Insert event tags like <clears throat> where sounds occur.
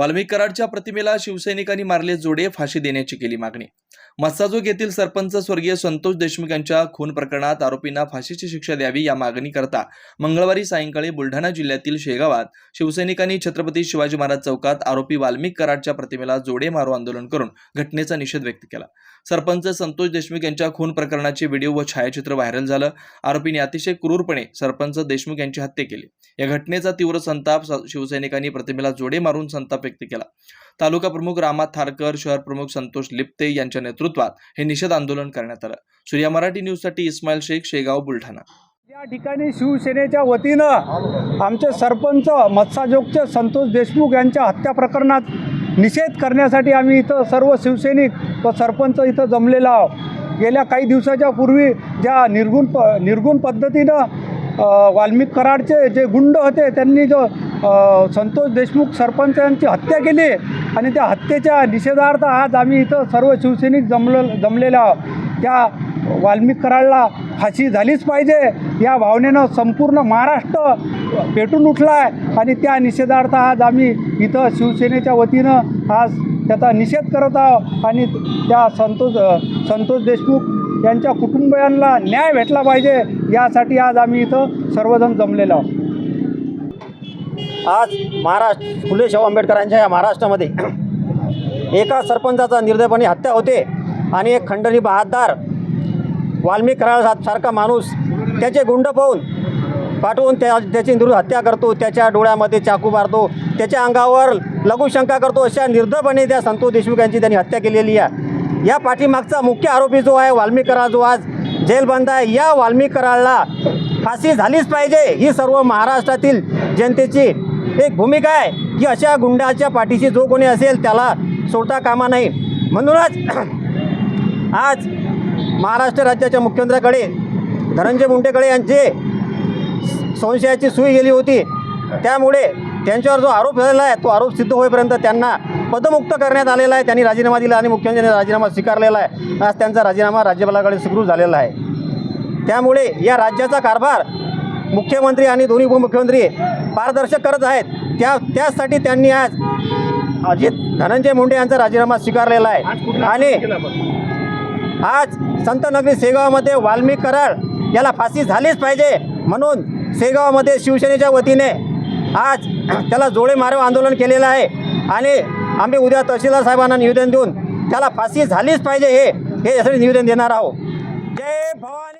वाल्मिक कराडच्या प्रतिमेला शिवसैनिकांनी मारले जोडे फाशी देण्याची केली मागणी. मस्साजोग येथील सरपंच स्वर्गीय संतोष देशमुख यांच्या खून प्रकरणात आरोपींना फाशीची शिक्षा द्यावी या मागणी करता मंगळवारी सायंकाळी बुलढाणा जिल्ह्यातील शेगावात शिवसैनिकांनी छत्रपती शिवाजी महाराज चौकात आरोपी वाल्मिक कराडच्या प्रतिमेला जोडे मारो आंदोलन करून घटनेचा निषेध व्यक्त केला. सरपंच संतोष देशमुख यांच्या खून प्रकरणाचे व्हिडिओ व छायाचित्र व्हायरल झालं. आरोपींनी अतिशय क्रूरपणे सरपंच देशमुख यांची हत्या केली. या घटनेचा तीव्र संताप शिवसैनिकांनी प्रतिमेला जोडे मारून संताप व्यक्त केला. तालुका प्रमुख रामा थारकर शहर प्रमुख संतोष लिप्ते यांच्या नेतृत्वात हे निषेध आंदोलन करण्यात आलं. सूर्या मराठी न्यूजसाठी इस्माईल शेख शेगाव बुलढाणा. या ठिकाणी शिवसेनेच्या वतीनं आमचे सरपंच मत्साजोगचे संतोष देशमुख यांच्या हत्या प्रकरणात निषेध करण्यासाठी आम्ही इथं सर्व शिवसैनिक व सरपंच इथं जमलेला आहोत. गेल्या काही दिवसाच्या पूर्वी ज्या निर्गुण प निर्गुण पद्धतीनं वाल्मिक कराडचे जे गुंड होते त्यांनी जो संतोष देशमुख सरपंच यांची हत्या केली आणि त्या हत्येच्या निषेधार्थ आज आम्ही इथं सर्व शिवसैनिक जमलं जमलेल्या आहोत. त्या वाल्मिक कराडला फाशी झालीच पाहिजे. या भावनेनं संपूर्ण महाराष्ट्र पेटून उठला आहे आणि त्या निषेधार्थ आज आम्ही इथं शिवसेनेच्या वतीनं आज त्याचा निषेध करत आहोत. आणि त्या संतोष संतोष देशमुख यांच्या कुटुंबियांना न्याय भेटला पाहिजे. यासाठी आज आम्ही इथं सर्वजण जमलेलो आहोत. आज महाराष्ट्र फुले शाहू आंबेडकरांच्या या महाराष्ट्रामध्ये एका सरपंचाचा निर्दयपणे हत्या होते आणि एक खंडणी बहादार वाल्मिक कराळ सारखा माणूस त्याचे गुंड पाहून पाठवून त्या त्याची निर् हत्या करतो त्याच्या डोळ्यामध्ये चाकू मारतो त्याच्या अंगावर लघुशंका करतो अशा निर्दयपणे त्या संतोष देशमुख यांची त्यांनी हत्या केलेली आहे. या पाठीमागचा मुख्य आरोपी जो आहे वाल्मिक कराळ जो आज जेलबंद आहे या वाल्मिक कराळला फाशी झालीच पाहिजे. ही सर्व महाराष्ट्रातील जनतेची एक भूमिका आहे. की अशा गुंडाच्या पाठीशी जो कोणी असेल त्याला सोडता कामा नाही. म्हणूनच <clears throat> आज महाराष्ट्र राज्याच्या मुख्यमंत्र्याकडे धनंजय मुंडेकडे यांचे संशयाची सुई गेली होती. त्यामुळे त्यांच्यावर जो आरोप झालेला आहे तो आरोप सिद्ध होईपर्यंत त्यांना पदमुक्त करण्यात आलेला आहे. त्यांनी राजीनामा दिला आणि मुख्यमंत्र्यांनी राजीनामा स्वीकारलेला आहे. आज त्यांचा राजीनामा राज्यपालाकडे स्वीकृत झालेला आहे. त्यामुळे या राज्याचा कारभार मुख्यमंत्री आणि दोन्ही उपमुख्यमंत्री पारदर्शक करत आहेत. त्या त्याचसाठी त्यांनी आज अजित धनंजय मुंडे यांचा राजीनामा स्वीकारलेला आहे. आणि आज संतनगरी सेगावमध्ये वाल्मिक कराड याला फाशी झालीच पाहिजे म्हणून सेगावमध्ये शिवसेनेच्या वतीने आज त्याला जोडे मारव आंदोलन केलेलं आहे. आणि आम्ही उद्या तहसीलदार साहेबांना निवेदन देऊन त्याला फाशी झालीच पाहिजे हे हे यासाठी निवेदन देणार आहोत. जय भवानी.